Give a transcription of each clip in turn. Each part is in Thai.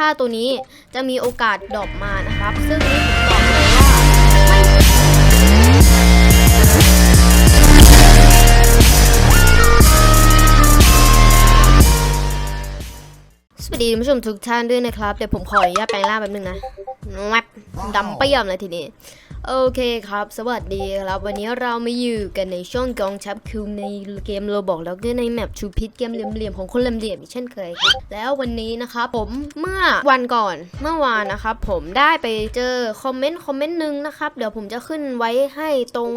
ค่าตัวนี้จะมีโอกาสดรอปมานะครับ ซึ่งนี่ผมตอบเลยว่าสวัสดีคุณผู้ชมทุกท่านด้วยนะครับ เดี๋ยวผมขออนุญาตแปลงร่างแป๊บนึงนะแวบดำเปี่ยมเลยทีนี้ โอเคครับ สวัสดีครับ วันนี้เรามาอยู่กันในช่องกองชับคิวในเกมโรบอกแล้วก็ในแมปชูพิษเกมเหลี่ยมๆของคนเหลี่ยมๆอีกเช่นเคยครับแล้ววันนี้นะครับผมเมื่อวันก่อนเมื่อวานนะครับผมได้ไปเจอคอมเมนต์คอมเมนต์หนึ่งนะครับเดี๋ยวผมจะขึ้นไว้ให้ตรง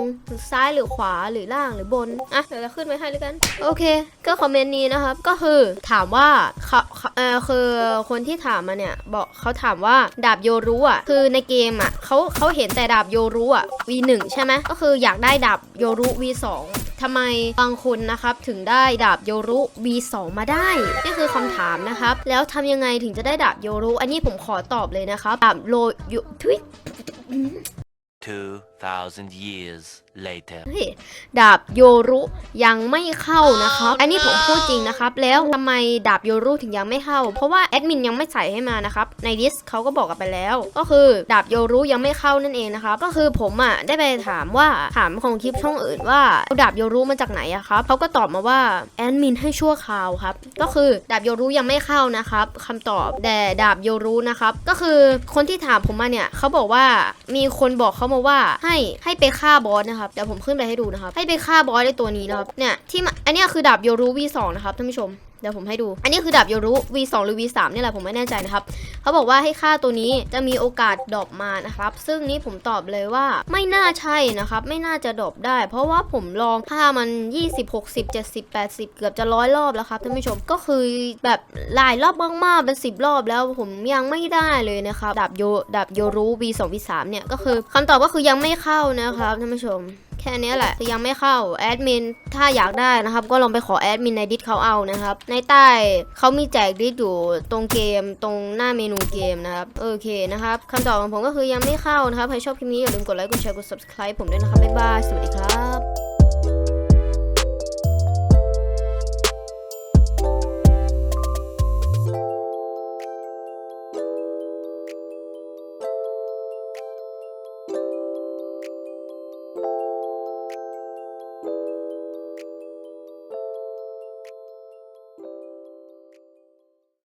ซ้ายหรือขวาหรือล่างหรือบนอะเดี๋ยวจะขึ้นไว้ให้แล้วกัน โอเค ก็คอมเมนต์นี้นะครับก็คือถามว่าเขาเขาเออคือคนที่ถามมาเนี่ยบอกเขาถามว่าดาบโยรุอะคือในเกมอะเขาเขาเห็นแต่ดาบโยรุอะ V1 ใช่ไหมก็คืออยากได้ดาบโยรุ V2 ทำไมบางคนนะครับถึงได้ดาบโยรุ V2 มาได้ นี่คือคำถามนะครับ แล้วทำยังไงถึงจะได้ดาบโยรุ อันนี้ผมขอตอบเลยนะครับดาบโลยุทุย 2,000 years later. เฮ้ยดาบโยรุยังไม่เข้านะครับ อันนี้ผมพูดจริงนะครับ แล้วทำไมดาบโยรุถึงยังไม่เข้า เพราะว่าแอดมินยังไม่ใส่ให้มานะครับ ในดิสเขาก็บอกกันไปแล้ว ก็คือดาบโยรุยังไม่เข้านั่นเองนะครับ ก็คือผมอะได้ไปถามว่าถามของคลิปช่องอื่นว่าเอาดาบโยรุมาจากไหนอะครับเขาก็ตอบมาว่าแอดมินให้ชั่วคราวครับ ก็คือดาบโยรุยังไม่เข้านะครับคำตอบแต่ดาบโยรุนะครับ ก็คือคนที่ถามผมมาเนี่ยเขาบอกว่ามีคนบอกเขามาว่าให้ให้ไปฆ่าบอสนะครับเดี๋ยวผมขึ้นไปให้ดูนะครับให้ไปฆ่าบอสในตัวนี้นะครับเนี่ยที่มาอันนี้คือดาบโยรูวี2นะครับท่านผู้ชม เดี๋ยวผมให้ดู อันนี้คือดาบโยรุ V2 หรือ V3 เนี่ยแหละผมไม่แน่ใจนะครับ เขาบอกว่าให้ค่าตัวนี้จะมีโอกาสดรอปมานะครับ ซึ่งนี่ผมตอบเลยว่าไม่น่าใช่นะครับ ไม่น่าจะดรอปได้ เพราะว่าผมลองค่ามัน 20 60 70 80 เกือบจะร้อยรอบแล้วครับท่านผู้ชม ก็คือแบบหลายรอบมากๆเป็น 10 รอบแล้วผมยังไม่ได้เลยนะครับ ดาบโย ดาบโยรุ V2 V3 เนี่ย ก็คือคำตอบก็คือยังไม่เข้านะครับท่านผู้ชม แค่นี้แหละคือยังไม่เข้าแอดมินถ้าอยากได้นะครับ ก็ลองไปขอแอดมินในดิสเขาเอานะครับ ในใต้เขามีแจกดิสอยู่ตรงเกมตรงหน้าเมนูเกมนะครับโอเคนะครับคำตอบของผมก็คือยังไม่เข้านะครับใครชอบคลิปนี้อย่าลืมกดไลค์กดแชร์กด subscribe ผมด้วยนะครับบ๊ายบายสวัสดีครับ